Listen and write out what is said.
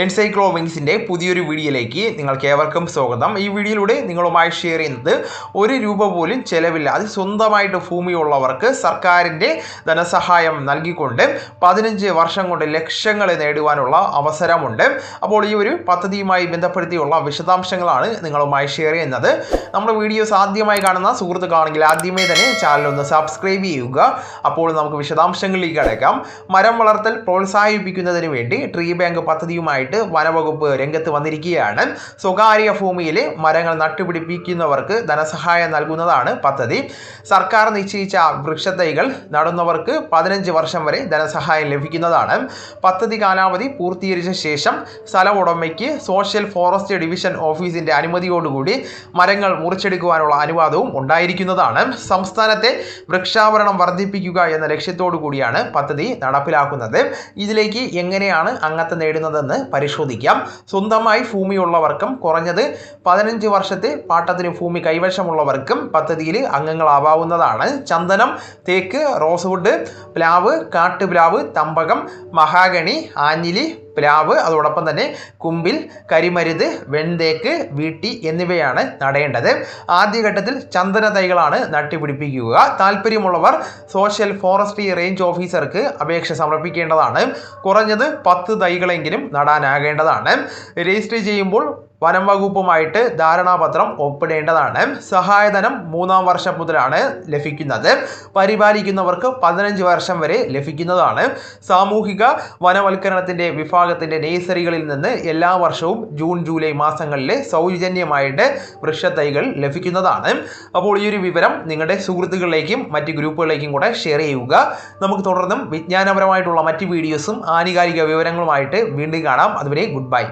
എൻസൈക്ലോവിങ്സിന്റെ പുതിയൊരു വീഡിയോയിലേക്ക് നിങ്ങൾക്ക് ഏവർക്കും സ്വാഗതം. ഈ വീഡിയോയിലൂടെ നിങ്ങളുമായി ഷെയർ ചെയ്യുന്നത് ഒരു രൂപ പോലും ചെലവില്ലാതെ സ്വന്തമായിട്ട് ഭൂമിയുള്ളവർക്ക് സർക്കാരിന്റെ ധനസഹായം നൽകിക്കൊണ്ട് പതിനഞ്ച് വർഷം കൊണ്ട് ലക്ഷങ്ങൾ നേടുവാനുള്ള അവസരമുണ്ട്. അപ്പോൾ ഈ ഒരു പദ്ധതിയുമായി ബന്ധപ്പെടുത്തിയുള്ള വിശദാംശങ്ങളാണ് നിങ്ങളുമായി ഷെയർ ചെയ്യുന്നത്. നമ്മുടെ വീഡിയോസ് ആദ്യമായി കാണുന്ന സുഹൃത്തുക്കളാണെങ്കിൽ ആദ്യമേ തന്നെ ചാനൽ ഒന്ന് സബ്സ്ക്രൈബ് ചെയ്യുക. അപ്പോൾ നമുക്ക് വിശദാംശങ്ങളിലേക്ക് അടക്കാം മരം വളർത്തൽ പ്രോത്സാഹിപ്പിക്കുന്നതിന് വേണ്ടി ട്രീ ബാങ്ക് പദ്ധതിയുമായിട്ട് വനവകുപ്പ് രംഗത്ത് വന്നിരിക്കുകയാണ്. സ്വകാര്യ ഭൂമിയിൽ മരങ്ങൾ നട്ടുപിടിപ്പിക്കുന്നവർക്ക് ധനസഹായം നൽകുന്നതാണ് പദ്ധതി. സർക്കാർ നിശ്ചയിച്ച വൃക്ഷത്തൈകൾ നടുന്നവർക്ക് പതിനഞ്ച് വർഷം വരെ ധനസഹായം ലഭിക്കുന്നതാണ്. പദ്ധതി കാലാവധി പൂർത്തീകരിച്ച ശേഷം സ്ഥല ഉടമയ്ക്ക് സോഷ്യൽ ഫോറസ്റ്റ് ഡിവിഷൻ ഓഫീസിന്റെ അനുമതിയോടുകൂടി മരങ്ങൾ മുറിച്ചെടുക്കുവാനുള്ള അനുവാദവും ഉണ്ടായിരിക്കുന്നതാണ്. സംസ്ഥാനത്തെ വൃക്ഷാവരണം വർദ്ധിപ്പിക്കുക എന്ന ലക്ഷ്യത്തോടു കൂടിയാണ് പദ്ധതി നടപ്പിലാക്കുന്നത്. ഇതിലേക്ക് എങ്ങനെയാണ് അംഗത്വം നേടുന്നതെന്ന് പരിശോധിക്കാം. സ്വന്തമായി ഭൂമിയുള്ളവർക്കും കുറഞ്ഞത് പതിനഞ്ച് വർഷത്തെ പാട്ടത്തിന് ഭൂമി കൈവശമുള്ളവർക്കും പദ്ധതിയിൽ അംഗങ്ങളാവാവുന്നതാണ്. ചന്ദനം തേക്ക് റോസ്വുഡ് പ്ലാവ് കാട്ടുപ്ലാവ് തമ്പകം മഹാഗണി ആഞ്ഞിലി പ്ലാവ് അതോടൊപ്പം തന്നെ കുമ്പിൽ കരിമരുത് വെൺതേക്ക് വീട്ടി എന്നിവയാണ് നടേണ്ടത്. ആദ്യഘട്ടത്തിൽ ചന്ദന തൈകളാണ് നട്ടുപിടിപ്പിക്കുക. താല്പര്യമുള്ളവർ സോഷ്യൽ ഫോറസ്ട്രി റേഞ്ച് ഓഫീസർക്ക് അപേക്ഷ സമർപ്പിക്കേണ്ടതാണ്. കുറഞ്ഞത് പത്ത് തൈകളെങ്കിലും നടാനാകേണ്ടതാണ്. രജിസ്റ്റർ ചെയ്യുമ്പോൾ വനം വകുപ്പുമായിട്ട് ധാരണാപത്രം ഒപ്പിടേണ്ടതാണ്. സഹായധനം മൂന്നാം വർഷം മുതലാണ് ലഭിക്കുന്നത്. പരിപാലിക്കുന്നവർക്ക് പതിനഞ്ച് വർഷം വരെ ലഭിക്കുന്നതാണ്. സാമൂഹിക വനവൽക്കരണത്തിന്റെ വിഭാഗത്തിന്റെ നേഴ്സറികളിൽ നിന്ന് എല്ലാ വർഷവും ജൂൺ ജൂലൈ മാസങ്ങളിൽ സൗജന്യമായിട്ട് വൃക്ഷത്തൈകൾ ലഭിക്കുന്നതാണ്. അപ്പോൾ ഈ ഒരു വിവരം നിങ്ങളുടെ സുഹൃത്തുക്കളിലേക്കും മറ്റ് ഗ്രൂപ്പുകളിലേക്കും കൂടെ ഷെയർ ചെയ്യുക. നമുക്ക് തുടർന്നും വിജ്ഞാനപരമായിട്ടുള്ള മറ്റ് വീഡിയോസും ആനുകാലിക വിവരങ്ങളുമായിട്ട് വീണ്ടും കാണാം. അതുവരെ ഗുഡ് ബൈ.